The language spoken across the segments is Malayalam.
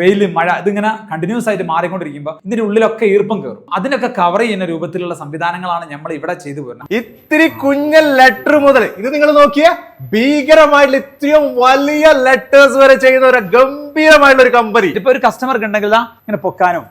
വെയിൽ മഴ ഇതിങ്ങനെ കണ്ടിന്യൂസ് ആയിട്ട് മാറിക്കൊണ്ടിരിക്കുമ്പോൾ ഇതിന്റെ ഉള്ളിലൊക്കെ ഈർപ്പം കയറും അതിനൊക്കെ കവർ ചെയ്യുന്ന രൂപത്തിലുള്ള സംവിധാനങ്ങളാണ് നമ്മൾ ഇവിടെ ചെയ്തു പോരുന്നത്. ഇത്തിരി കുഞ്ഞ ലെറ്റർ മുതൽ ഇത് നിങ്ങൾ നോക്കിയ? ഭീകരമായിട്ടുള്ള ഇത്രയും വലിയ ലെറ്റേഴ്സ് വരെ ചെയ്യുന്ന ഒരു ഗംഭീരമായിട്ടുള്ള ഒരു കമ്പനി ഇതിപ്പോ ഒരു കസ്റ്റമർക്ക് ഉണ്ടെങ്കിൽ ഇങ്ങനെ പൊക്കാനും.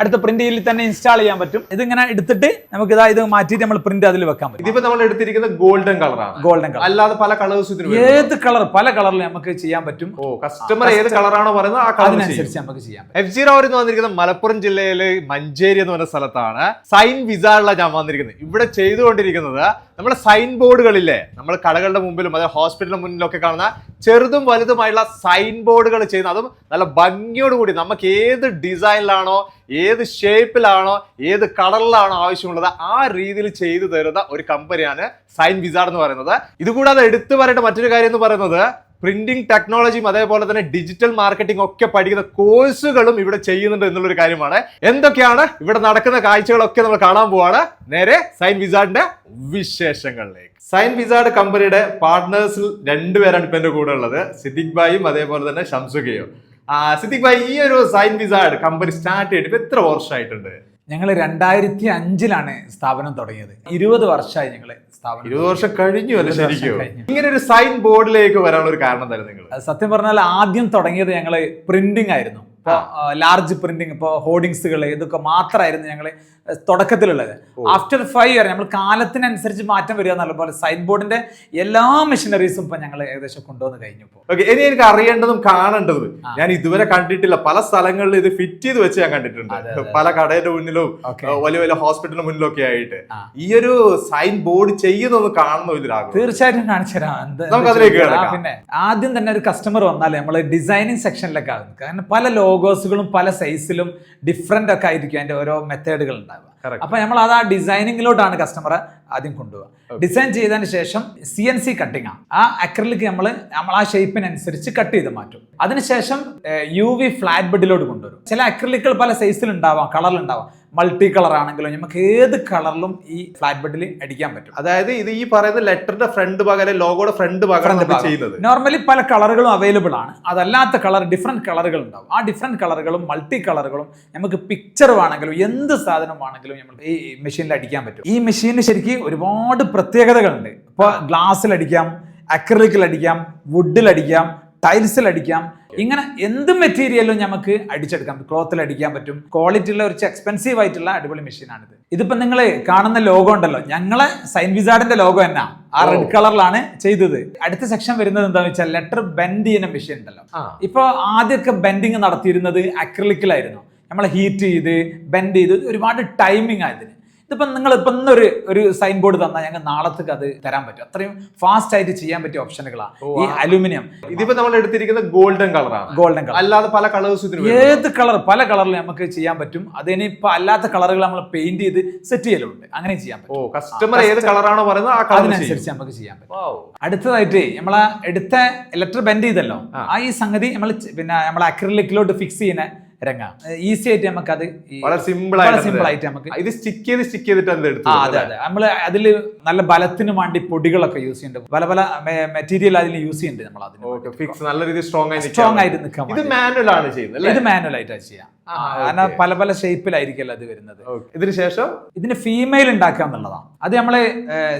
അടുത്ത പ്രിന്റ് ചെയ്യലിൽ തന്നെ ഇൻസ്റ്റാൾ ചെയ്യാൻ പറ്റും. ഇതിങ്ങനെ എടുത്തിട്ട് നമുക്ക് ഇതാ ഇത് മാറ്റിയിട്ട് നമ്മൾ പ്രിന്റ് അതിൽ വെക്കാൻ പറ്റും. ഇതിപ്പോ നമ്മൾ എടുത്തിരിക്കുന്നത് ഗോൾഡൻ കളറാണ് ഗോൾഡൻ കളർ അല്ലാതെ പല കളേഴ്സ്. ഏത് കളർ പല കളറിൽ നമുക്ക് ചെയ്യാൻ പറ്റും. ഓ കസ്റ്റമർ ഏത് കളറാണോ പറയുന്നത് ആ കളർ അനുസരിച്ച് നമുക്ക് ചെയ്യാം എഫ് ജി റോർ എന്ന് വന്നിരിക്കുന്നത് മലപ്പുറം ജില്ലയിലെ മഞ്ചേരി എന്ന് പറഞ്ഞ സ്ഥലത്താണ്. സൈൻ വിസാറിലാണ് ഞാൻ വന്നിരിക്കുന്നത്. ഇവിടെ ചെയ്തുകൊണ്ടിരിക്കുന്നത് നമ്മുടെ സൈൻ ബോർഡുകളില്ലേ നമ്മൾ കടകളുടെ മുമ്പിലും അതായത് ഹോസ്പിറ്റലിന് മുന്നിലൊക്കെ കാണുന്ന ചെറുതും വലുതുമായുള്ള സൈൻ ബോർഡുകൾ ചെയ്യുന്ന അതും നല്ല ഭംഗിയോടുകൂടി നമുക്ക് ഏത് ഡിസൈനിലാണോ ഏത് ഷേപ്പിലാണോ ഏത് കളറിലാണോ ആവശ്യമുള്ളത് ആ രീതിയിൽ ചെയ്തു തരുന്ന ഒരു കമ്പനിയാണ് സൈൻ വിസാർഡ് എന്ന് പറയുന്നത്. ഇതുകൂടാതെ എടുത്തു പറയേണ്ട മറ്റൊരു കാര്യം എന്ന് പറയുന്നത് പ്രിന്റിംഗ് ടെക്നോളജിയും അതേപോലെ തന്നെ ഡിജിറ്റൽ മാർക്കറ്റിംഗ് ഒക്കെ പഠിക്കുന്ന കോഴ്സുകളും ഇവിടെ ചെയ്യുന്നുണ്ട് എന്നുള്ളൊരു കാര്യമാണ്. എന്തൊക്കെയാണ് ഇവിടെ നടക്കുന്ന കാഴ്ചകളൊക്കെ നമ്മൾ കാണാൻ പോവാണ്. നേരെ സൈൻ വിസാർഡിന്റെ വിശേഷങ്ങളിലേക്ക്. സൈൻ വിസാർഡ് കമ്പനിയുടെ പാർട്ട്നേഴ്സിൽ രണ്ടുപേരാണ് ഇപ്പൊ എന്റെ കൂടെ ഉള്ളത്. സിദ്ദിഖ് ഭായും അതേപോലെ തന്നെ ഷംസുഖയും. സിദ്ദിഖ് ഭായി ഈ ഒരു സൈൻ വിസാർഡ് കമ്പനി സ്റ്റാർട്ട് ചെയ്തിട്ട് എത്ര വർഷമായിട്ടുണ്ട്? ഞങ്ങൾ രണ്ടായിരത്തി അഞ്ചിലാണ് സ്ഥാപനം തുടങ്ങിയത്. ഇരുപത് വർഷമായി ഞങ്ങൾ സ്ഥാപനം ഇരുപത് വർഷം കഴിഞ്ഞു അല്ലേ ശരിക്കും? ഇങ്ങനെ ഒരു സൈൻ ബോർഡിലേക്ക് വരാനുള്ള ഒരു കാരണം തന്നെ നിങ്ങൾ സത്യം പറഞ്ഞാൽ ആദ്യം തുടങ്ങിയത് ഞങ്ങൾ പ്രിന്റിംഗ് ആയിരുന്നു. ഇപ്പോൾ ലാർജ് പ്രിന്റിങ് ഇപ്പോൾ ഹോർഡിങ്സുകൾ ഇതൊക്കെ മാത്രമായിരുന്നു ഞങ്ങൾ തുടക്കത്തിലുള്ളത്. ആഫ്റ്റർ ഫൈവ് ഇയർ നമ്മൾ കാലത്തിനനുസരിച്ച് മാറ്റം വരിക എന്നുള്ള പോലെ സൈൻ ബോർഡിന്റെ എല്ലാ മെഷീനറീസും ഇപ്പൊ ഞങ്ങൾ ഏകദേശം കൊണ്ടുവന്ന് കഴിഞ്ഞു പോകും ഓക്കെ ഇനി എനിക്ക് അറിയേണ്ടതും കാണേണ്ടതും ഞാൻ ഇതുവരെ കണ്ടിട്ടില്ല. പല സ്ഥലങ്ങളിൽ ഇത് ഫിറ്റ് ചെയ്ത് വെച്ച് ഞാൻ കണ്ടിട്ടുണ്ട്. പല കടയുടെ മുന്നിലും. വലിയ വലിയ ഹോസ്പിറ്റലിന് മുന്നിലും ഒക്കെ ആയിട്ട്. ഈ ഒരു സൈൻ ബോർഡ് ചെയ്യുന്നത് കാണുന്ന വലിയൊരാഗ്രഹം തീർച്ചയായിട്ടും കാണിച്ചു തരാം. നമുക്ക് അതിലേക്ക് പിന്നെ ആദ്യം തന്നെ ഒരു കസ്റ്റമർ വന്നാലേ നമ്മൾ ഡിസൈനിങ് സെക്ഷനിലൊക്കെ ആകും. കാരണം പല ലോഗോസുകളും പല സൈസിലും ഡിഫറെന്റ് ഒക്കെ ആയിരിക്കും അതിന്റെ ഓരോ മെത്തേഡുകൾ ഉണ്ടാവുക. അപ്പൊ നമ്മൾ അത് ആ ഡിസൈനിങ്ങിലോട്ടാണ് കസ്റ്റമർ ആദ്യം കൊണ്ടുപോകുക ഡിസൈൻ ചെയ്തതിന് ശേഷം സി എൻ സി കട്ടിങ് ആണ്. ആ അക്രലിക് നമ്മൾ നമ്മൾ ആ ഷേപ്പിനനുസരിച്ച് കട്ട് ചെയ്ത് മാറ്റും. അതിനുശേഷം യു വി ഫ്ലാറ്റ് ബെഡിലോട്ട് കൊണ്ടുവരും. ചില അക്രലിക്കുകൾ പല സൈസിൽ ഉണ്ടാവാം കളറിൽ ഉണ്ടാവാം. മൾട്ടി കളർ ആണെങ്കിലും നമുക്ക് ഏത് കളറിലും ഈ ഫ്ലാറ്റ് ബെഡിൽ അടിക്കാൻ പറ്റും. അതായത് ഇത് ഈ പറയുന്ന ലെറ്ററിന്റെ ഫ്രണ്ട് ഭാഗം ലോഗോയുടെ ഫ്രണ്ട് ഭാഗം. ചെയ്യുന്നത്. നോർമലി പല കളറുകളും അവൈലബിൾ ആണ്. അതല്ലാത്ത കളർ ഡിഫറെന്റ് കളറുകൾ ഉണ്ടാവും. ആ ഡിഫറെന്റ് കളറുകളും മൾട്ടി കളറുകളും നമുക്ക് പിക്ചർ വേണമെങ്കിലും എന്ത് സാധനം വേണമെങ്കിലും നമ്മൾ ഈ മെഷീനിൽ അടിക്കാൻ പറ്റും. ഈ മെഷീനിന് ശരിക്കും ഒരുപാട് പ്രത്യേകതകളുണ്ട്. ഇപ്പോൾ ഗ്ലാസ്സിൽ അടിക്കാം അക്രലിക്കിൽ അടിക്കാം വുഡിൽ അടിക്കാം ടൈൽസിൽ അടിക്കാം ഇങ്ങനെ എന്ത് മെറ്റീരിയലും നമുക്ക് അടിച്ചെടുക്കാം. ക്ലോത്തിൽ അടിക്കാൻ പറ്റും. ക്വാളിറ്റി ഉള്ള ഒരു എക്സ്പെൻസീവ് ആയിട്ടുള്ള അടിപൊളി മെഷീനാണിത്. ഇതിപ്പോ നിങ്ങൾ കാണുന്ന ലോഗോ ഉണ്ടല്ലോ. ഞങ്ങളെ സൈൻ വിസാർഡിന്റെ ലോഗോ തന്നെ ആ റെഡ് കളറിലാണ് ചെയ്തത്. അടുത്ത സെക്ഷൻ വരുന്നത് എന്താണെന്ന് വെച്ചാൽ ലെറ്റർ ബെൻഡ് ചെയ്യുന്ന മെഷീൻ ഉണ്ടല്ലോ. ഇപ്പൊ ആദ്യമൊക്കെ ബെൻഡിങ് നടത്തിയിരുന്നത് അക്രലിക്കിലായിരുന്നു. നമ്മൾ ഹീറ്റ് ചെയ്ത് ബെൻഡ് ചെയ്ത് ഒരുപാട് ടൈമിംഗ് ആയതിന് ഇതിപ്പോ നിങ്ങൾ ഇപ്പം ഇന്നൊരു ഒരു സൈൻ ബോർഡ് തന്നാൽ ഞങ്ങൾ നാളത്തേക്ക് അത് തരാൻ പറ്റും. അത്രയും ഫാസ്റ്റ് ആയിട്ട് ചെയ്യാൻ പറ്റിയ ഓപ്ഷനുകളാണ് ഈ. അലുമിനിയം. ഇതിപ്പോ നമ്മൾ എടുത്തിരിക്കുന്ന ഗോൾഡൻ കളറാണ് ഗോൾഡൻ കളർ അല്ലാതെ പല കളേഴ്സ്. ഏത് കളർ പല കളറിൽ നമുക്ക് ചെയ്യാൻ പറ്റും. അതിനിപ്പോ അല്ലാത്ത കളറുകൾ നമ്മൾ പെയിന്റ് ചെയ്ത് സെറ്റ് ചെയ്യലുണ്ട്. അങ്ങനെ ചെയ്യാൻ പറ്റും. കസ്റ്റമർ ഏത് കളറാണോ പറയുന്നത് അതിനനുസരിച്ച് നമുക്ക് ചെയ്യാൻ പറ്റും. അടുത്തതായിട്ട് നമ്മളെ എടുത്ത ഇലക്ട്രിക് ബെൻഡ് ചെയ്തല്ലോ. ആ. ആ ഈ സംഗതി നമ്മൾ പിന്നെ നമ്മൾ അക്രലിക്കിലോട്ട് ഫിക്സ് ചെയ്യുന്ന രംഗ. ഈസി ആയിട്ട് നമുക്ക് അത് വളരെ സിമ്പിൾ ആയിട്ട് സിമ്പിൾ ആയിട്ട് നമുക്ക് ഇത് സ്റ്റിക്ക് ചെയ്ത് സ്റ്റിക്ക് ചെയ്തിട്ട് എന്ത് എടുത്തു അതെ അതെ. നമ്മൾ അതിൽ നല്ല ബലത്തിന് വേണ്ടി പൊടികളൊക്കെ യൂസ് ചെയ്യുന്നുണ്ട്. പല പല മെറ്റീരിയൽ അതിൽ യൂസ് ചെയ്യുന്നുണ്ട് നമ്മൾ അതിന് ഫിക്സ് നല്ല രീതിയിൽ സ്ട്രോങ് ആയി സ്ട്രോങ് ആയിട്ട് നിൽക്കാൻ ഇത് മാനുവൽ ആണ് ചെയ്യുന്നത് ഇത് മാനുവൽ ആയിട്ടാണ് ചെയ്യാം കാരണം പല പല ഷേപ്പിലായിരിക്കല്ലോ അത് വരുന്നത്. ഇതിന് ശേഷം ഇതിന് ഫീമെയിൽ ഉണ്ടാക്കുക എന്നുള്ളതാണ്. അത് നമ്മൾ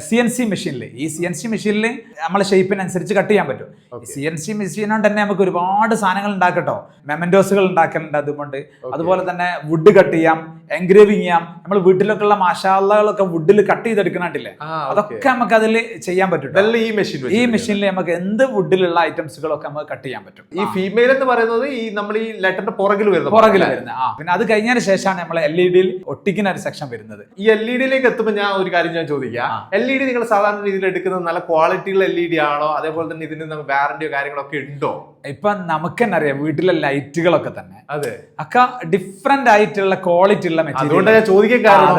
സി എൻ സി മെഷീനിൽ ഈ സി എൻ സി മെഷീനിൽ നമ്മളെ ഷേപ്പിനനുസരിച്ച് കട്ട് ചെയ്യാൻ പറ്റും. സി എൻ സി മെഷീൻ കൊണ്ട് തന്നെ നമുക്ക് ഒരുപാട് സാധനങ്ങൾ ഉണ്ടാക്കട്ടോ. മെമൻഡോസുകൾ ഉണ്ടാക്കലുണ്ട് അതുകൊണ്ട് അതുപോലെ തന്നെ വുഡ് കട്ട് ചെയ്യാം. എൻഗ്രേവിങ് ചെയ്യാം. നമ്മൾ വീട്ടിലൊക്കെ ഉള്ള മസാലകളൊക്കെ വുഡിൽ കട്ട് ചെയ്തെടുക്കണില്ലേ. അതൊക്കെ നമുക്ക് അതിൽ ചെയ്യാൻ പറ്റും. ഈ മെഷീൻ ഈ മെഷീനിൽ നമുക്ക് എന്ത് വുഡിലുള്ള ഐറ്റംസുകളൊക്കെ നമുക്ക് കട്ട് ചെയ്യാൻ പറ്റും. ഈ ഫീമെയിൽ എന്ന് പറയുന്നത് ഈ നമ്മൾ ഈ ലെറ്ററിന്റെ പുറകിൽ വരുന്നത് പുറകിൽ വരുന്നത് ആ. പിന്നെ അത് കഴിഞ്ഞതിന് ശേഷമാണ് നമ്മൾ എൽ ഇ ഡിയിൽ ഒട്ടിക്കുന്ന ഒരു സെക്ഷൻ വരുന്നത്. ഈ എൽ ഇ ഡിയിലേക്ക് എത്തുമ്പോൾ ഞാൻ ഒരു കാര്യം ഞാൻ ചോദിക്കാം. എൽ ഇ ഡി നിങ്ങൾ സാധാരണ രീതിയിൽ എടുക്കുന്നത് നല്ല ക്വാളിറ്റിയുള്ള എൽ ഇ ഡി ആണോ? അതേപോലെ തന്നെ ഇതിന് നമുക്ക് വാറന്റിയോ കാര്യങ്ങളൊക്കെ ഉണ്ടോ? ഇപ്പൊ നമുക്ക് തന്നെ അറിയാം വീട്ടിലെ ലൈറ്റുകളൊക്കെ തന്നെ അതെ. അക്ക ഡിഫറെന്റ് ആയിട്ടുള്ള ക്വാളിറ്റി അതുകൊണ്ട് ഞാൻ ചോദിക്കാൻ കാരണം.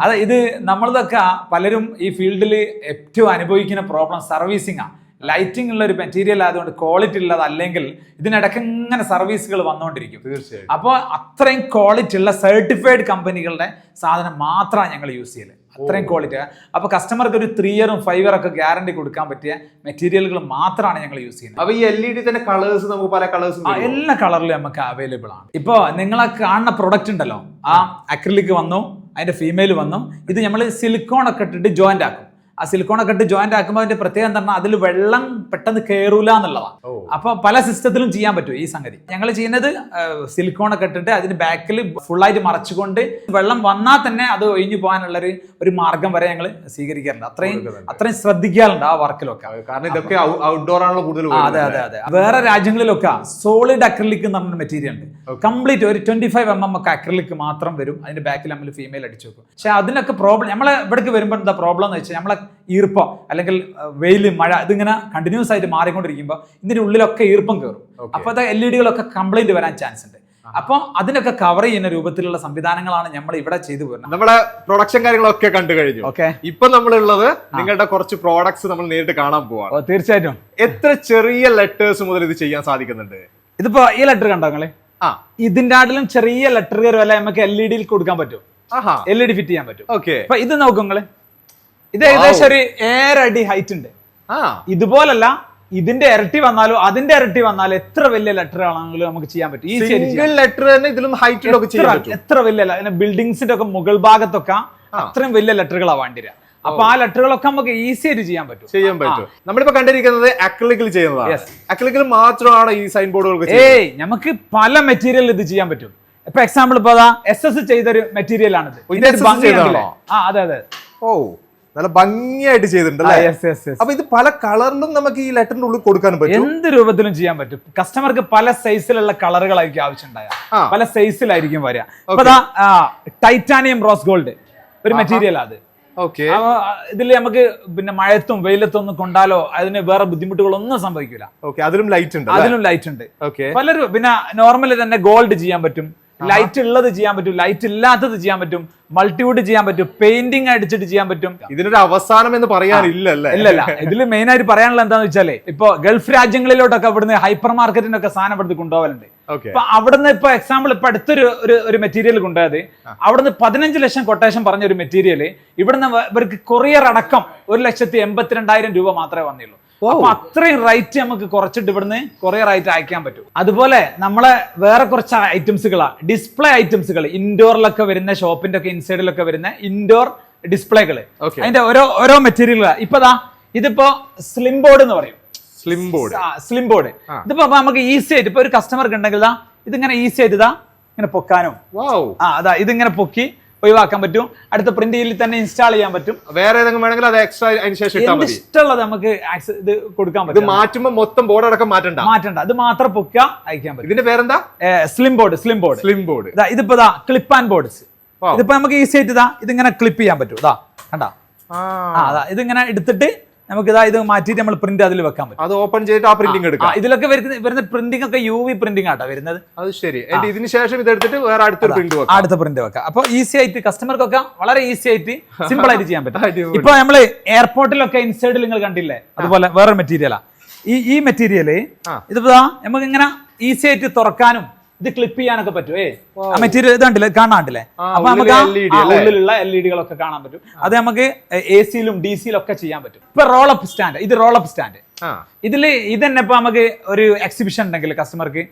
അതെ ഇത് നമ്മളതൊക്കെ പലരും ഈ ഫീൽഡിൽ ഏറ്റവും അനുഭവിക്കുന്ന പ്രോബ്ലം സർവീസിംഗ് ആ. ലൈറ്റിംഗ് ഉള്ള ഒരു മെറ്റീരിയൽ ആയതുകൊണ്ട് ക്വാളിറ്റി ഉള്ളത് അല്ലെങ്കിൽ ഇതിനിടയ്ക്ക് ഇങ്ങനെ സർവീസുകൾ വന്നുകൊണ്ടിരിക്കും തീർച്ചയായും അപ്പോൾ അത്രയും ക്വാളിറ്റി ഉള്ള സർട്ടിഫൈഡ് കമ്പനികളുടെ സാധനം മാത്രമാണ് ഞങ്ങൾ യൂസ് ചെയ്യൽ. അത്രയും ക്വാളിറ്റി അപ്പോൾ കസ്റ്റമർക്ക് ഒരു ത്രീ ഇയറും ഫൈവ് ഇയർ ഒക്കെ ഗ്യാരണ്ടി കൊടുക്കാൻ പറ്റിയ മെറ്റീരിയലുകൾ മാത്രമാണ് ഞങ്ങൾ യൂസ് ചെയ്യുന്നത്. അപ്പൊ ഈ എൽ ഇ ഡി തന്നെ കളേഴ്സ് നമുക്ക് പല കളേഴ്സും എല്ലാ കളറിലും നമുക്ക് അവൈലബിൾ ആണ്. ഇപ്പൊ നിങ്ങളെ കാണുന്ന പ്രൊഡക്റ്റ് ഉണ്ടല്ലോ ആ അക്രിലിക് വന്നു അതിന്റെ ഫീമെയിൽ വന്നു ഇത് നമ്മൾ സിലിക്കോൺ ഒക്കെ ഇട്ടിട്ട് ജോയിന്റ് ആക്കും. ആ സിലിക്കോണൊക്കെ ഇട്ട് ജോയിന്റ് ആക്കുമ്പോൾ അതിന്റെ പ്രത്യേകം എന്താ പറഞ്ഞാൽ അതിൽ വെള്ളം പെട്ടെന്ന് കയറൂല എന്നുള്ളതാണ് അപ്പൊ പല സിസ്റ്റത്തിലും ചെയ്യാൻ പറ്റും ഈ സംഗതി. ഞങ്ങൾ ചെയ്യുന്നത് സിലിക്കോണൊക്കെ ഇട്ടിട്ട് അതിന് ബാക്കിൽ ഫുള്ളായിട്ട് മറച്ചുകൊണ്ട് വെള്ളം വന്നാൽ തന്നെ അത് ഒഴിഞ്ഞു പോകാനുള്ള ഒരു മാർഗം വരെ ഞങ്ങൾ സ്വീകരിക്കാറുണ്ട്. അത്രയും. അത്രയും ശ്രദ്ധിക്കാറുണ്ട് ആ വർക്കിലൊക്കെ. കാരണം ഇതൊക്കെ ഔട്ട്ഡോർ ആണല്ലോ കൂടുതൽ അതെ അതെ അതെ. വേറെ രാജ്യങ്ങളിലൊക്കെ സോളിഡ് അക്രലിക് എന്ന് പറഞ്ഞ മെറ്റീരിയൽ ഉണ്ട്. കംപ്ലീറ്റ് ഒരു ട്വന്റി ഫൈവ് എം എം ഒക്കെ അക്രലിക് മാത്രം വരും. അതിന്റെ ബാക്കിൽ നമ്മൾ ഫീമെയിൽ അടിച്ചു വെക്കും. പക്ഷെ അതിനൊക്കെ പ്രോബ്ലം നമ്മളെ ഇവിടേക്ക് വരുമ്പോൾ എന്താ പ്രോബ്ലം എന്ന് വെച്ചാൽ നമ്മളെ ഈർപ്പം അല്ലെങ്കിൽ വെയിൽ മഴ ഇതിങ്ങനെ കണ്ടിന്യൂസ് ആയിട്ട് മാറിക്കൊണ്ടിരിക്കുമ്പോൾ ഇതിന്റെ ഉള്ളിലൊക്കെ ഈർപ്പം കയറും അത് എൽ ഇ ഡികളൊക്കെ കംപ്ലൈന്റ് വരാൻ ചാൻസ് ഉണ്ട്. അപ്പോൾ അതിനൊക്കെ കവർ ചെയ്യുന്ന രൂപത്തിലുള്ള സംവിധാനങ്ങളാണ് നമ്മൾ ഇവിടെ ചെയ്തു പോരുന്നത് നമ്മുടെ പ്രൊഡക്ഷൻ കാര്യങ്ങളൊക്കെ കണ്ടു കഴിഞ്ഞു. ഓക്കെ ഇപ്പൊ നമ്മളുള്ളത് നിങ്ങളുടെ കുറച്ച് പ്രോഡക്ട്സ് നമ്മൾ നേരിട്ട് കാണാൻ പോവാണ്. തീർച്ചയായിട്ടും. എത്ര ചെറിയ ലെറ്റേഴ്സ് മുതൽ ഇത് ചെയ്യാൻ സാധിക്കുന്നുണ്ട്? ഇതിപ്പോ ഈ ലെറ്റർ കണ്ടോ നിങ്ങൾ? ആ. ഇതിന്റെ ആട്ടിലും ചെറിയ ലെറ്റർ വല്ല നമുക്ക് എൽ ഇ ഡിയിൽ കൊടുക്കാൻ പറ്റും. എൽ ഇ ഡി ഫിറ്റ് ചെയ്യാൻ പറ്റും. ഓക്കെ ഇത് നോക്കും നിങ്ങൾ. ഇത് ഏകദേശം ഒരു ഏഴടി ഹൈറ്റ് ഉണ്ട്. ഇതുപോലല്ല ഇതിന്റെ ഇരട്ടി വന്നാലും അതിന്റെ ഇരട്ടി വന്നാലും എത്ര വലിയ ലെറ്റർ ആണെങ്കിലും നമുക്ക് ചെയ്യാൻ പറ്റും. ഈ സിംഗിൾ ലെറ്റർ തന്നെ ഇതിലും ഹൈറ്റിലൊക്കെ എത്ര- വലിയ ബിൽഡിങ്സിന്റെ ഒക്കെ മുകൾ ഭാഗത്തൊക്കെ അത്രയും വലിയ ലെറ്ററുകളാണ് വേണ്ടി വരിക. അപ്പൊ ആ ലെറ്ററുകളൊക്കെ നമുക്ക് ഈസി ആയിട്ട് ചെയ്യാൻ പറ്റും. ചെയ്യാൻ പറ്റും. നമ്മളിപ്പോ കണ്ടിരിക്കുന്നത് അക്രിലിക്കിൽ ചെയ്യുന്നതാണ്. അക്ലിക്കിൽ അക്രിലിക്കിൽ മാത്രമാണ് ഈ സൈൻ ബോർഡുകൾക്ക് ഏയ് നമുക്ക് പല മെറ്റീരിയൽ ഇത് ചെയ്യാൻ പറ്റും. ഇപ്പൊ എക്സാമ്പിൾ ഇപ്പൊ എസ് എസ് ചെയ്തൊരു മെറ്റീരിയൽ ആണിത്? ആ അതെ അതെ. ഓ. നല്ല ഭംഗിയായിട്ട് ചെയ്തിട്ടുണ്ട് അപ്പൊ ഇത് പല കളറിലും നമുക്ക് ഈ ലെറ്ററിന്റെ ഉള്ളിൽ കൊടുക്കാൻ പറ്റും. എന്ത് രൂപത്തിലും ചെയ്യാൻ പറ്റും. കസ്റ്റമർക്ക് പല സൈസിലുള്ള കളറുകളായിരിക്കും ആവശ്യമുണ്ടായ പല സൈസിലായിരിക്കും വരിക. ടൈറ്റാനിയം റോസ് ഗോൾഡ് ഒരു മെറ്റീരിയൽ അത്. ഓക്കെ ഇതിൽ നമുക്ക് പിന്നെ മഴത്തും വെയിലത്തും ഒന്നും കൊണ്ടാലോ അതിന് വേറെ ബുദ്ധിമുട്ടുകളൊന്നും സംഭവിക്കില്ല ഓക്കെ അതിലും ലൈറ്റ് ഉണ്ട് അതിലും ലൈറ്റ് ഉണ്ട്. പലരും പിന്നെ നോർമലി തന്നെ ഗോൾഡ് ചെയ്യാൻ പറ്റും. ലൈറ്റ് ഉള്ളത് ചെയ്യാൻ പറ്റും ലൈറ്റ് ഇല്ലാത്തത് ചെയ്യാൻ പറ്റും മൾട്ടിവുഡ് ചെയ്യാൻ പറ്റും പെയിന്റിംഗ് അടിച്ചിട്ട് ചെയ്യാൻ പറ്റും. ഇതിനൊരു അവസാനം എന്ന് പറയാനില്ലല്ലേ ഇല്ലല്ല? ഇതിൽ മെയിൻ ആയിട്ട് പറയാനുള്ള എന്താന്ന് വെച്ചാലേ ഇപ്പൊ ഗൾഫ് രാജ്യങ്ങളിലോട്ടൊക്കെ ഇവിടുന്ന് ഹൈപ്പർ മാർക്കറ്റിനൊക്കെ സാധനം ഇവിടുന്ന് കൊണ്ടുപോകലുണ്ട്. ഇപ്പൊ അവിടുന്ന് ഇപ്പൊ എക്സാമ്പിൾ ഇപ്പൊ അടുത്തൊരു ഒരു ഒരു മെറ്റീരിയൽ കൊണ്ടുപോയത് അവിടുന്ന് പതിനഞ്ച് ലക്ഷം കൊട്ടേഷൻ പറഞ്ഞ ഒരു മെറ്റീരിയൽ ഇവിടുന്ന് ഇവർക്ക് കൊറിയർ അടക്കം ഒരു ലക്ഷത്തി എൺപത്തിരണ്ടായിരം രൂപ മാത്രമേ വന്നിയുള്ളൂ അപ്പൊ അത്രയും റൈറ്റ് നമുക്ക് കുറച്ചിട്ട് ഇവിടുന്ന് കുറെ റൈറ്റ് അയക്കാൻ പറ്റും. അതുപോലെ നമ്മളെ വേറെ കുറച്ച് ഐറ്റംസുകളാ ഡിസ്പ്ലേ ഐറ്റംസുകൾ ഇൻഡോറിലൊക്കെ വരുന്ന ഷോപ്പിന്റെ ഒക്കെ ഇൻസൈഡിലൊക്കെ വരുന്ന ഇൻഡോർ ഡിസ്പ്ലേകൾ. അതിന്റെ ഓരോ ഓരോ മെറ്റീരിയലുകൾ ഇപ്പൊ ഇതിപ്പോ സ്ലിം ബോർഡ് എന്ന് പറയും. സ്ലിം ബോർഡ് സ്ലിം ബോർഡ് ഇതിപ്പോ നമുക്ക് ഈസി ആയിട്ട് ഇപ്പൊ ഒരു കസ്റ്റമർക്ക് ഉണ്ടെങ്കിൽ ഇതാ ഇതിങ്ങനെ ഈസി ആയിട്ട് ഇതാ ഇങ്ങനെ പൊക്കാനും. ആ അതാ ഇതിങ്ങനെ പൊക്കി ഒഴിവാക്കാൻ പറ്റും. അടുത്ത പ്രിന്റ് പ്രിന്റിൽ തന്നെ ഇൻസ്റ്റാൾ ചെയ്യാൻ പറ്റും. വേറെ ഏതെങ്കിലും വേണമെങ്കിൽ അത് എക്സ്ട്രാ അതിന് ശേഷം ഇട്ടാൽ മതി. ഇഷ്ടമുള്ളത് നമുക്ക് ഇത് കൊടുക്കാൻ ഇത് പറ്റും. മാറ്റുമ്പോൾ മൊത്തം ബോർഡ് അടക്കം മാറ്റണ്ട. മാറ്റണ്ട. അത് മാത്രം പൊക്കുക അയക്കാൻ പറ്റും. ഇതിന്റെ പേരെന്താ? Slim board slim board slim board ഇതാ ഇതിപ്പോ ഇതാ ക്ലിപ്പ് ആൻഡ് ബോർഡ്സ്. ഇതിപ്പോ നമുക്ക് ഈസി ആയിട്ട് ഇതാ ഇതിങ്ങനെ ക്ലിപ്പ് ചെയ്യാൻ പറ്റും. ഇതാ കണ്ടാ? ആ. അതാ ഇതിങ്ങനെ എടുത്തിട്ട് നമുക്ക് ഇതാ ഇത് മാറ്റിയിട്ട് നമ്മൾ പ്രിന്റ് അതിൽ വെക്കാൻ പറ്റും. അത് ഓപ്പൺ ചെയ്തിട്ട് ആ പ്രിന്റിംഗ് എടുക്കാം. ഇതിലൊക്കെ വരുന്ന വരുന്ന പ്രിന്റിംഗ് ഒക്കെ യു വി പ്രിന്റിംഗ് ആട്ടോ വരുന്നത്. അത് ശരി. ഇതിന് ശേഷം ഇത് എടുത്തിട്ട് വേറെ അടുത്തൊരു പ്രിന്റ് വെക്കാം. അടുത്ത പ്രിന്റ് വെക്കാം. അപ്പൊ ഈസി ആയിട്ട് കസ്റ്റമർക്കൊക്കെ വളരെ ഈസി ആയിട്ട് സിമ്പിൾ ആയിട്ട് ചെയ്യാൻ പറ്റും. ഇപ്പൊ നമ്മൾ എയർപോർട്ടിലൊക്കെ ഇൻസൈഡിൽ നിങ്ങൾ കണ്ടില്ലേ? അതുപോലെ വേറെ മെറ്റീരിയലാ ഈ ഈ മെറ്റീരിയൽ. ഇതിപ്പോ നമുക്ക് ഇങ്ങനെ ഈസി ആയിട്ട് തുറക്കാനും ഇത് ക്ലിപ്പ് ചെയ്യാനൊക്കെ പറ്റും ഏ ആ മെറ്റീരിയൽ ഇത് കണ്ടില്ലേ കാണാണ്ടില്ലേ അപ്പൊ നമുക്ക്? ഉള്ളിലുള്ള എൽ ഇ ഡികളൊക്കെ കാണാൻ പറ്റും. അത് നമുക്ക് എ സിയിലും ഡി സിയിലും ഒക്കെ ചെയ്യാൻ പറ്റും. ഇപ്പൊ റോളപ്പ് സ്റ്റാൻഡ് ഇത് റോളപ്പ് സ്റ്റാൻഡ് ഇതിൽ ഇതിൽ ഇത് തന്നെ ഇപ്പൊ നമുക്ക് ഒരു എക്സിബിഷൻ ഉണ്ടെങ്കിൽ കസ്റ്റമർക്ക്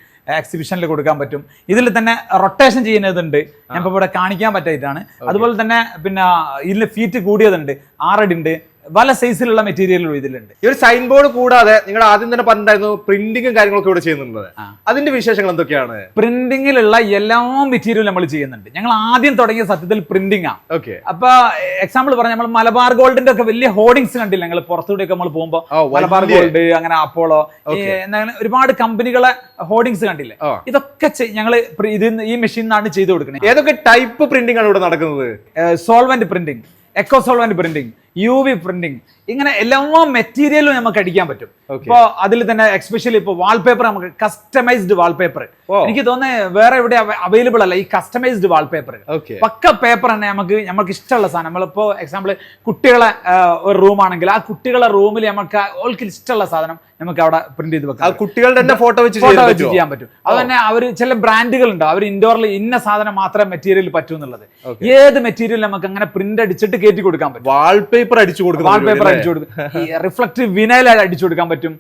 എക്സിബിഷനിൽ കൊടുക്കാൻ പറ്റും. ഇതിൽ തന്നെ റൊട്ടേഷൻ ചെയ്യുന്നതുണ്ട്. ഞാൻ ഇപ്പൊ ഇവിടെ കാണിക്കാൻ പറ്റായിട്ടാണ്. അതുപോലെ തന്നെ പിന്നെ ഇതിൽ ഫീറ്റ് കൂടിയതുണ്ട്. ആറടി ഉണ്ട് പല സൈസിലുള്ള മെറ്റീരിയലുകൾ ഇതിലുണ്ട്. ഈ ഒരു സൈൻ ബോർഡ് കൂടാതെ നിങ്ങൾ ആദ്യം തന്നെ പറഞ്ഞിട്ടായിരുന്നു പ്രിന്റിങ്ങും കാര്യങ്ങളൊക്കെ ഇവിടെ ചെയ്യുന്നുണ്ട് അതിന്റെ വിശേഷങ്ങൾ എന്തൊക്കെയാണ്? പ്രിന്റിങ്ങിലുള്ള എല്ലാ മെറ്റീരിയലും നമ്മൾ ചെയ്യുന്നുണ്ട്. ഞങ്ങൾ ആദ്യം തുടങ്ങിയ സത്യത്തിൽ പ്രിന്റിംഗ് ആണ് ഓക്കെ അപ്പൊ എക്സാമ്പിൾ പറഞ്ഞ നമ്മൾ മലബാർ ഗോൾഡിന്റെ ഒക്കെ വലിയ ഹോർഡിങ്സ് കണ്ടില്ല? ഞങ്ങൾ പുറത്തൂടെയൊക്കെ നമ്മൾ പോകുമ്പോൾ മലബാർ ഗോൾഡ് അങ്ങനെ അപ്പോളോ എന്താണ് ഒരുപാട് കമ്പനികളെ ഹോർഡിങ്സ് കണ്ടില്ലേ? ഇതൊക്കെ ഞങ്ങൾ ഇത് ഈ മെഷീൻ നിന്നാണ് ചെയ്തു കൊടുക്കുന്നത് ഏതൊക്കെ ടൈപ്പ് പ്രിന്റിംഗ് ആണ് ഇവിടെ നടക്കുന്നത്? Solvent printing eco solvent printing U V printing ഇങ്ങനെ എല്ലാ മെറ്റീരിയലും നമുക്ക് അടിക്കാൻ പറ്റും. ഇപ്പോ അതിൽ തന്നെ എക്സ്പെഷ്യലി ഇപ്പൊ വാൾപേപ്പർ നമുക്ക് കസ്റ്റമൈസ്ഡ് വാൾപേപ്പർ ഓ. എനിക്ക് തോന്നുന്നത് വേറെ എവിടെ അവൈലബിൾ അല്ല ഈ കസ്റ്റമൈസ്ഡ് വാൾപേപ്പർ പക്ക പേപ്പർ തന്നെ നമുക്ക് നമുക്ക് ഇഷ്ടമുള്ള സാധനം. നമ്മളിപ്പോ എക്സാമ്പിൾ കുട്ടികളെ ഒരു റൂം ആണെങ്കിൽ ആ കുട്ടികളെ റൂമിൽ നമുക്ക് ഓൾക്ക് ഇഷ്ടമുള്ള സാധനം നമുക്ക് അവിടെ പ്രിന്റ് ചെയ്ത് വെക്കാം കുട്ടികളുടെ തന്നെ ഫോട്ടോ വെച്ച് ഫോട്ടോ ചെയ്യാൻ വെച്ച് ചെയ്യാൻ പറ്റും. അത് തന്നെ അവർ ചില ബ്രാൻഡുകൾ ഉണ്ട്. അവർ ഇൻഡോറിൽ ഇന്ന സാധനം മാത്രമേ മെറ്റീരിയൽ പറ്റൂ എന്നുള്ളത്. ഏത് മെറ്റീരിയൽ നമുക്ക് അങ്ങനെ പ്രിന്റ് അടിച്ചിട്ട് കയറ്റി കൊടുക്കാൻ പറ്റും. വാൾപേപ്പർ അടിച്ചു കൊടുക്കും വാൾ പേപ്പർ അടിച്ചു കൊടുക്കും. റിഫ്ലക്റ്റീവ് വിനൈൽ അടിച്ചു കൊടുക്കാൻ പറ്റും.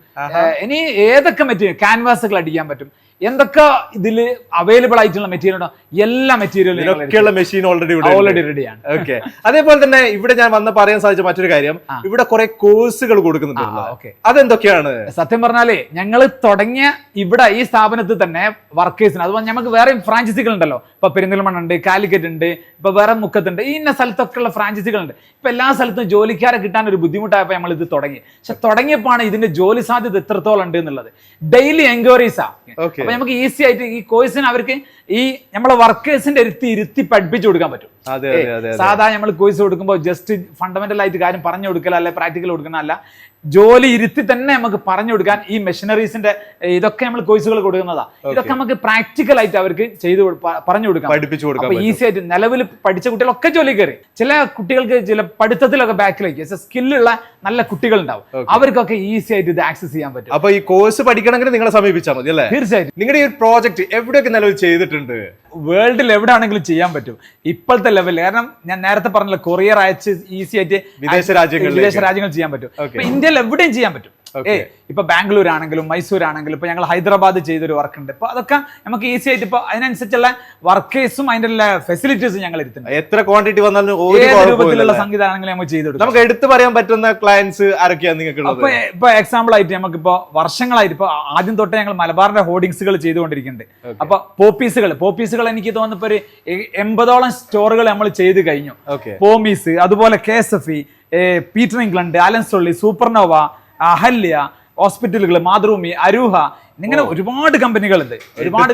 ഇനി ഏതൊക്കെ മെറ്റീരിയൽ ക്യാൻവാസുകൾ അടിക്കാൻ പറ്റും? എന്തൊക്കെ ഇതിൽ അവൈലബിൾ ആയിട്ടുള്ള മെറ്റീരിയൽ ഉണ്ടോ? എല്ലാ മെറ്റീരിയലും മെഷീൻ ഓൾറെഡി ഓൾറെഡി റെഡിയാണ് ഓക്കെ അതേപോലെ തന്നെ ഇവിടെ ഞാൻ വന്ന് പറയാൻ സാധിച്ച മറ്റൊരു കാര്യം. ഇവിടെ കുറെ കോഴ്സുകൾ കൊടുക്കുന്നുണ്ട് അതെന്തൊക്കെയാണ്? സത്യം പറഞ്ഞാലേ ഞങ്ങൾ തുടങ്ങിയ ഇവിടെ ഈ സ്ഥാപനത്തിൽ തന്നെ വർക്കേഴ്സിന് അതുപോലെ നമുക്ക് വേറെ ഫ്രാഞ്ചൈസികൾ ഉണ്ടല്ലോ ഇപ്പൊ പെരിന്തൽമണ്ണ ഉണ്ട് കാലിക്കറ്റ് ഉണ്ട് ഇപ്പൊ വേറെ മുക്കത്തുണ്ട് ഈ ഇന്ന സ്ഥലത്തൊക്കെ ഉള്ള ഫ്രാഞ്ചൈസികൾ ഉണ്ട് ഇപ്പൊ എല്ലാ സ്ഥലത്തും ജോലിക്കാരെ കിട്ടാൻ ഒരു ബുദ്ധിമുട്ടായപ്പോൾ നമ്മൾ ഇത് തുടങ്ങി. പക്ഷെ തുടങ്ങിയപ്പോഴാണ് ഇതിന്റെ ജോലി സാധ്യത എത്രത്തോളം ഉണ്ട് എന്നുള്ളത്. ഡെയിലി എൻക്വയറീസാ Okay. അപ്പൊ നമുക്ക് ഈസി ആയിട്ട് ഈ കോഴ്സിന് അവർക്ക് ഈ നമ്മളെ വർക്കേഴ്സിന്റെ ഇരുത്തി ഇരുത്തി പഠിപ്പിച്ചു കൊടുക്കാൻ പറ്റും. അതെ അതെ അതെ അതെ. സാധാ നമ്മൾ കോഴ്സ് കൊടുക്കുമ്പോൾ ജസ്റ്റ് ഫണ്ടമെന്റൽ ആയിട്ട് കാര്യം പറഞ്ഞു കൊടുക്കല അല്ലെ പ്രാക്ടിക്കൽ കൊടുക്കുന്നതല്ല അല്ല ജോലി ഇരുത്തി തന്നെ നമുക്ക് പറഞ്ഞു കൊടുക്കാൻ ഈ മെഷീനറീസിന്റെ ഇതൊക്കെ നമ്മൾ കോഴ്സുകൾ കൊടുക്കുന്നതാ. ഇതൊക്കെ നമുക്ക് പ്രാക്ടിക്കൽ ആയിട്ട് അവർക്ക് ചെയ്ത് പറഞ്ഞു കൊടുക്കാം. പഠിപ്പിച്ചു കൊടുക്കാം അപ്പൊ ഈസി ആയിട്ട് നിലവിൽ പഠിച്ച കുട്ടികളൊക്കെ ജോലി കയറി. ചില കുട്ടികൾക്ക് ചില പഠിത്തത്തിലൊക്കെ ബാക്കിലേക്ക് സ്കില്ലുള്ള നല്ല കുട്ടികൾ ഉണ്ടാവും അവർക്കൊക്കെ ഈസി ആയിട്ട് ഇത് ആക്സസ് ചെയ്യാൻ പറ്റും. അപ്പൊ ഈ കോഴ്സ് പഠിക്കണമെങ്കിൽ നിങ്ങളെ സമീപിച്ചാൽ മതി അല്ലേ? തീർച്ചയായിട്ടും. നിങ്ങളുടെ ഈ പ്രോജക്ട് എവിടെയൊക്കെ നിലവിൽ ചെയ്തിട്ടുണ്ട്? ചെയ്തിട്ടുണ്ട് വേൾഡിൽ എവിടെയാണെങ്കിലും ചെയ്യാൻ പറ്റും. ഇപ്പോഴത്തെ ലെവലിൽ കാരണം ഞാൻ നേരത്തെ പറഞ്ഞല്ലോ കൊറിയർ അയച്ച് ഈസി ആയിട്ട് വിദേശ രാജ്യങ്ങളിൽ വിദേശ രാജ്യങ്ങൾ ചെയ്യാൻ പറ്റും. ഇന്ത്യയിൽ എവിടെയും ചെയ്യാൻ പറ്റും. ഏ ഇപ്പൊ ബാംഗ്ലൂർ ആണെങ്കിലും മൈസൂർ ആണെങ്കിലും ഇപ്പൊ ഞങ്ങൾ ഹൈദരാബാദ് ചെയ്തൊരു വർക്ക് ഉണ്ട് ഇപ്പൊ അതൊക്കെ നമുക്ക് ഈസി ആയിട്ട് ഇപ്പൊ അതിനനുസരിച്ചുള്ള വർക്കേഴ്സും അതിന്റെ എല്ലാ ഫെസിലിറ്റീസും ഞങ്ങൾ എടുത്തിട്ടുണ്ട്. എത്ര ക്വാണ്ടിറ്റി വന്നാലും ഏത് രൂപത്തിലുള്ള? സംഗീതമാണെങ്കിലും നമുക്ക് ചെയ്തു കൊടുക്കാം. നമുക്ക് എടുത്തു പറയാൻ പറ്റുന്ന ക്ലയൻസ് ആരൊക്കെയാണ് നിങ്ങൾക്കുള്ളത്? അപ്പൊ ഇപ്പൊ എക്സാമ്പിൾ ആയിട്ട് നമുക്കിപ്പോ വർഷങ്ങളായിട്ട് ഇപ്പൊ ആദ്യം തൊട്ടേ ഞങ്ങൾ മലബാറിന്റെ ഹോർഡിങ്സുകൾ ചെയ്തുകൊണ്ടിരിക്കുന്നുണ്ട്. അപ്പൊ പോപ്പീസുകൾ പോപ്പീസുകൾ എനിക്ക് തോന്നുന്നു ഇപ്പൊ ഒരു എൺപതോളം സ്റ്റോറുകൾ നമ്മൾ ചെയ്ത് കഴിഞ്ഞു. പോമീസ് അതുപോലെ K S F Peter England Allen Solly Supernova Ahalya ഹോസ്പിറ്റലുകൾ മാതൃഭൂമി അരൂഹ ഇങ്ങനെ ഒരുപാട് കമ്പനികളുണ്ട്. ഒരുപാട്?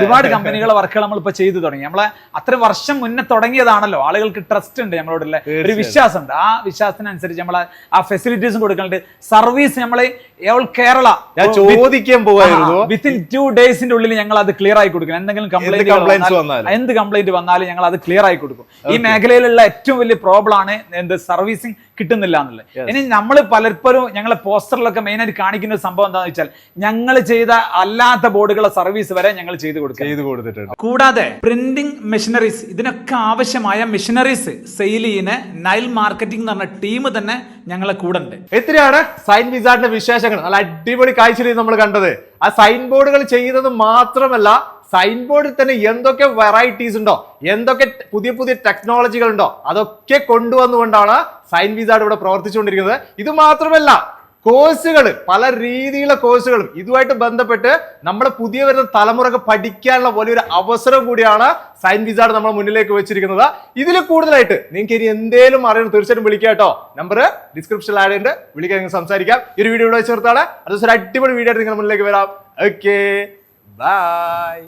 ഒരുപാട് കമ്പനികളെ വർക്കുകൾ നമ്മളിപ്പോ ചെയ്തു തുടങ്ങി. നമ്മളെ അത്ര വർഷം മുന്നേ തുടങ്ങിയതാണല്ലോ. ആളുകൾക്ക് ട്രസ്റ്റ് ഉണ്ട് നമ്മളോടുള്ള ഒരു വിശ്വാസം ഉണ്ട് ആ വിശ്വാസത്തിനനുസരിച്ച് നമ്മളെ ആ ഫെസിലിറ്റീസും കൊടുക്കുന്നുണ്ട്. സർവീസ് നമ്മളെ ഓൾ കേരള ചോദിക്കാൻ പോവായിരുന്നു. വിത്തിൻ ടു ഡേയ്സിന്റെ ഉള്ളിൽ ഞങ്ങൾ അത് ക്ലിയർ ആയി കൊടുക്കും എന്തെങ്കിലും കംപ്ലൈന്റ് എന്ത് കംപ്ലൈന്റ് വന്നാലും ഞങ്ങൾ അത് ക്ലിയർ ആയി കൊടുക്കും. ഈ മേഖലയിലുള്ള ഏറ്റവും വലിയ പ്രോബ്ലം ആണ് എന്ത് സർവീസിങ് കിട്ടുന്നില്ല എന്നുള്ളത്. ഇനി നമ്മൾ പലപ്പോഴും ഞങ്ങളെ പോസ്റ്ററിലൊക്കെ മെയിൻ ആയിട്ട് കാണിക്കുന്ന ഒരു സംഭവം എന്താണെന്ന് വെച്ചാൽ ഞങ്ങൾ ചെയ്ത അല്ലാത്ത ബോർഡുകളെ സർവീസ് വരെ ഞങ്ങൾ ചെയ്തു കൊടുക്കും. ചെയ്ത് കൊടുത്തിട്ടുണ്ട്. കൂടാതെ പ്രിന്റിംഗ് മെഷീനറീസ് ഇതിനൊക്കെ ആവശ്യമായ മെഷീനറീസ് സെയിൽ ചെയ്യുന്ന നൈൽ മാർക്കറ്റിംഗ് എന്ന് പറഞ്ഞ ടീം തന്നെ ഞങ്ങളെ കൂടെ ഉണ്ട്. എത്രയാണ്? സൈൻ വിസാറിന്റെ വിശേഷങ്ങൾ. നല്ല അടിപൊളി കാഴ്ചയിൽ നമ്മൾ കണ്ടത്. ആ സൈൻ ബോർഡുകൾ ചെയ്യുന്നത് മാത്രമല്ല സൈൻ ബോർഡിൽ തന്നെ എന്തൊക്കെ വെറൈറ്റീസ് ഉണ്ടോ എന്തൊക്കെ പുതിയ പുതിയ ടെക്നോളജികൾ ഉണ്ടോ അതൊക്കെ കൊണ്ടുവന്നുകൊണ്ടാണ് സൈൻ വിസാർഡ് ഇവിടെ പ്രവർത്തിച്ചുകൊണ്ടിരിക്കുന്നത്. ഇത് മാത്രമല്ല കോഴ്സുകൾ പല രീതിയിലുള്ള കോഴ്സുകളും ഇതുമായിട്ട് ബന്ധപ്പെട്ട് നമ്മുടെ പുതിയ വരുന്ന തലമുറയ്ക്ക് പഠിക്കാനുള്ള വലിയൊരു അവസരം കൂടിയാണ് സൈൻ വിസാർഡ് നമ്മൾ മുന്നിലേക്ക് വെച്ചിരിക്കുന്നത്. ഇതിൽ കൂടുതലായിട്ട് നിങ്ങൾക്ക് ഇനി എന്തേലും അറിയണം തീർച്ചയായിട്ടും വിളിക്കാം കേട്ടോ. നമ്പർ ഡിസ്ക്രിപ്ഷനിൽ ആഡ് ഉണ്ട് വിളിക്കാൻ നിങ്ങൾ സംസാരിക്കാം. ഈ ഒരു വീഡിയോ ഇവിടെ വെച്ച് നിർത്താണ് അത് അടിപൊളി വീഡിയോ ആയിട്ട് നിങ്ങളുടെ മുന്നിലേക്ക് വരാം. Okay bye